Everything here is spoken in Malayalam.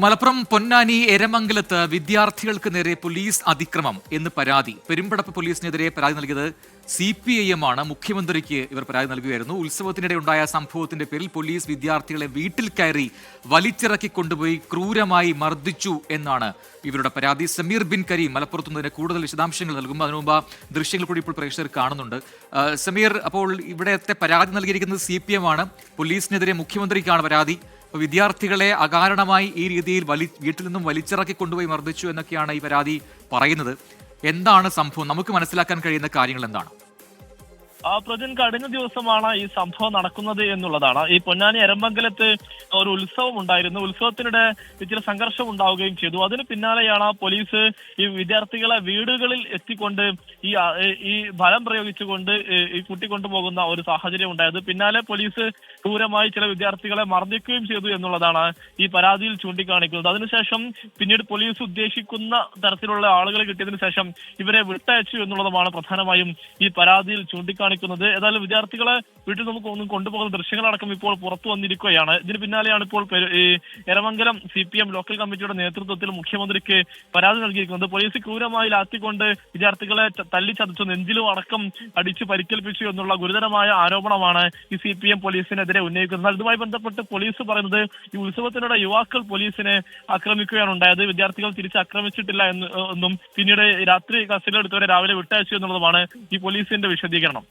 മലപ്പുറം പൊന്നാനി എരമംഗലത്ത് വിദ്യാർത്ഥികൾക്ക് നേരെ പോലീസ് അതിക്രമം എന്ന് പരാതി. പെരുമ്പടപ്പ് പോലീസിനെതിരെ പരാതി നൽകിയത് സി പി ഐ എം ആണ് മുഖ്യമന്ത്രിക്ക് ഇവർ പരാതി നൽകുകയായിരുന്നു. ഉത്സവത്തിനിടെ ഉണ്ടായ സംഭവത്തിന്റെ പേരിൽ പോലീസ് വിദ്യാർത്ഥികളെ വീട്ടിൽ കയറി വലിച്ചിറക്കി കൊണ്ടുപോയി ക്രൂരമായി മർദ്ദിച്ചു എന്നാണ് ഇവരുടെ പരാതി. സമീർ ബിൻ കരീം മലപ്പുറത്തു നിന്ന് കൂടുതൽ വിശദാംശങ്ങൾ നൽകും. അതിനു മുമ്പ് ദൃശ്യങ്ങൾ കൂടി ഇപ്പോൾ പ്രേക്ഷകർ കാണുന്നുണ്ട്. സമീർ അപ്പോൾ ഇവിടത്തെ പരാതി നൽകിയിരിക്കുന്നത് സി പി എം ആണ് പോലീസിനെതിരെ മുഖ്യമന്ത്രിക്കാണ് പരാതി. വിദ്യാർത്ഥികളെ അകാരണമായി ഈ രീതിയിൽ വലി വീട്ടിൽ നിന്നും വലിച്ചിറക്കി കൊണ്ടുപോയി മർദ്ദിച്ചു എന്നൊക്കെയാണ് ഈ പരാതി പറയുന്നത്. എന്താണ് സംഭവം? നമുക്ക് മനസ്സിലാക്കാൻ കഴിയുന്ന കാര്യങ്ങൾ എന്താണ്? പ്രജൻ കഴിഞ്ഞ ദിവസമാണ് ഈ സംഭവം നടക്കുന്നത് എന്നുള്ളതാണ്. ഈ പൊന്നാനി എരമംഗലത്ത് ഒരു ഉത്സവം ഉണ്ടായിരുന്നു. ഉത്സവത്തിനിടെ ചില സംഘർഷം ഉണ്ടാവുകയും ചെയ്തു. അതിന് പിന്നാലെയാണ് പോലീസ് ഈ വിദ്യാർത്ഥികളെ വീടുകളിൽ എത്തിക്കൊണ്ട് ഈ ഈ ബലം പ്രയോഗിച്ചുകൊണ്ട് ഈ കുട്ടി കൊണ്ടുപോകുന്ന ഒരു സാഹചര്യം ഉണ്ടായത്. പിന്നാലെ പോലീസ് ക്രൂരമായി ചില വിദ്യാർത്ഥികളെ മർദ്ദിക്കുകയും ചെയ്തു എന്നുള്ളതാണ് ഈ പരാതിയിൽ ചൂണ്ടിക്കാണിക്കുന്നത്. അതിനുശേഷം പിന്നീട് പോലീസ് ഉദ്ദേശിക്കുന്ന തരത്തിലുള്ള ആളുകളെ കിട്ടിയതിനു ശേഷം ഇവരെ വിട്ടയച്ചു എന്നുള്ളതുമാണ് പ്രധാനമായും ഈ പരാതിയിൽ ചൂണ്ടിക്കാണിക്കുന്നത് ഏതായാലും വിദ്യാർത്ഥികളെ വീട്ടിൽ നമുക്ക് ഒന്നും കൊണ്ടുപോകുന്ന ദൃശ്യങ്ങളടക്കം ഇപ്പോൾ പുറത്തു വന്നിരിക്കുകയാണ്. ഇതിന് പിന്നാലെയാണ് ഇപ്പോൾ ഈ Eramangalam C P M local കമ്മിറ്റിയുടെ നേതൃത്വത്തിൽ മുഖ്യമന്ത്രിക്ക് പരാതി നൽകിയിരിക്കുന്നത്. പോലീസ് ക്രൂരമായി ലാത്തിക്കൊണ്ട് വിദ്യാർത്ഥികളെ തല്ലി ചതച്ചു നെഞ്ചിലും അടക്കം അടിച്ച് പരിക്കേൽപ്പിച്ചു എന്നുള്ള ഗുരുതരമായ ആരോപണമാണ് ഈ സി പി എം പോലീസിനെതിരെ ഉന്നയിക്കുന്നത്. എന്നാൽ ഇതുമായി ബന്ധപ്പെട്ട് പോലീസ് പറയുന്നത് ഈ ഉത്സവത്തിനിടെ യുവാക്കൾ പോലീസിനെ ആക്രമിക്കുകയാണ് ഉണ്ടായത്. വിദ്യാർത്ഥികൾ തിരിച്ച് ആക്രമിച്ചിട്ടില്ല എന്ന് എന്നും പിന്നീട് രാത്രി കസ്റ്റഡിയിലെടുത്തവരെ രാവിലെ വിട്ടയച്ചു എന്നുള്ളതുമാണ് ഈ പോലീസിന്റെ വിശദീകരണം.